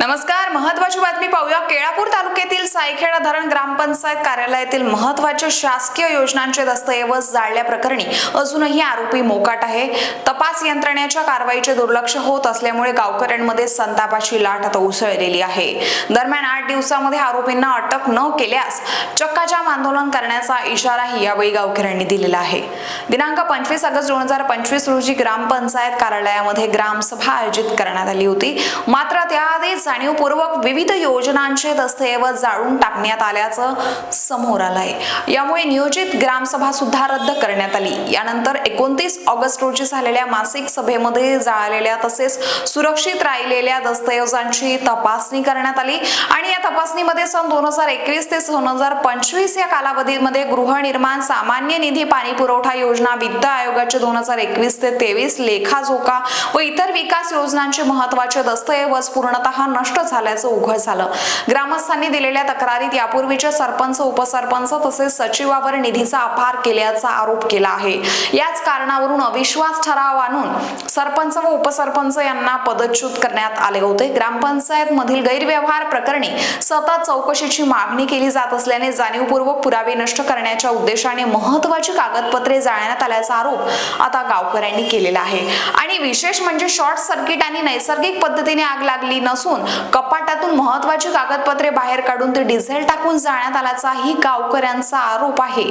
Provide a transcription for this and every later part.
नमस्कार महत्वाची बातमी पाहूया. केळापूर तालुक्यातील सायखेडा धरण ग्रामपंचायत कार्यालयातील महत्त्वाच्या शासकीय योजनांचे दस्तऐवज जाळल्याप्रकरणी अजूनही आरोपी मोकाट आहे. तपास यंत्रणेच्या कारवाईचे दुर्लक्ष होत असल्यामुळे गावकऱ्यांमध्ये संतापाची लाट आता उसळलेली आहे. दरम्यान आठ दिवसामध्ये आरोपींना अटक न केल्यास चक्काजाम आंदोलन करण्याचा इशाराही यावेळी गावकऱ्यांनी दिलेला आहे. दिनांक पंचवीस ऑगस्ट दोन हजार पंचवीस रोजी ग्रामपंचायत कार्यालयामध्ये ग्रामसभा आयोजित करण्यात आली होती. मात्र त्याआधीच जाणीवपूर्वक विविध योजनांचे दस्तऐवज जाळून टाकण्यात आल्याचं समोर आलं आहे यामुळे नियोजित ग्रामसभा सुद्धा रद्द करण्यात आली. यानंतर एकोणतीस ऑगस्ट रोजी झालेल्या मासिक सभेमध्ये जाळलेल्या तसेच सुरक्षित राहिलेल्या दस्तऐवजांची तपासणी करण्यात आली. आणि या तपासणीमध्ये सन दोन हजार एकवीस ते दोन हजार पंचवीस या कालावधीमध्ये गृहनिर्माण सामान्य निधी पाणी पुरवठा योजना वित्त आयोगाचे दोन हजार एकवीस ते तेवीस लेखाजोखा व इतर विकास योजनांचे महत्त्वाचे दस्तऐवज पूर्णतः नष्ट झाल्याचं उघड झालं. ग्रामस्थांनी दिलेल्या तक्रारीत यापूर्वीचे सरपंच उपसरपंच तसेच सचिवावर निधीचा अपहार केल्याचा आरोप केला आहे. याच कारणावरून अविश्वास ठराव आणून सरपंच व उपसरपंच यांना पदच्युत करण्यात आले होते. ग्रामपंचायत मधील गैरव्यवहार प्रकरणी सतत चौकशीची मागणी केली जात असल्याने जाणीवपूर्वक पुरावे नष्ट करण्याच्या उद्देशाने महत्वाची कागदपत्रे जाळण्यात आल्याचा आरोप आता गावकऱ्यांनी केलेला आहे. आणि विशेष म्हणजे शॉर्ट सर्किट आणि नैसर्गिक पद्धतीने आग लागली नसून कपाटातून महत्वाची कागदपत्रे बाहेर काढून ते डिझेल टाकून जाण्यात आल्याचाही गावकऱ्यांचा आरोप आहे.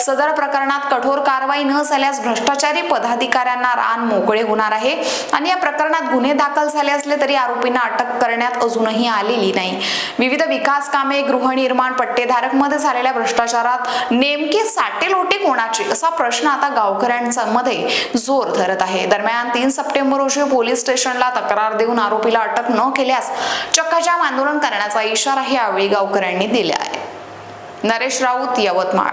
सदर प्रकरणात कठोर कारवाई न झाल्यास भ्रष्टाचारी पदाधिकाऱ्यांना रान मोकळे होणार आहे आणि या प्रकरणात गुन्हे दाखल झाले असले तरी आरोपींना अटक करण्यात अजूनही आलेली नाही. विविध विकास कामे गृहनिर्माण पट्टेधारकमध्ये झालेल्या भ्रष्टाचारात नेमके साटे लोटे कोणाचे असा प्रश्न आता गावकऱ्यांचा मध्ये जोर धरत आहे. दरम्यान तीन सप्टेंबर रोजी पोलीस स्टेशनला तक्रार देऊन आरोपीला अटक न केल्यास चक्काजाम आंदोलन करण्याचा इशाराही यावेळी गावकऱ्यांनी दिला आहे. नरेश राऊत यवतमाळ.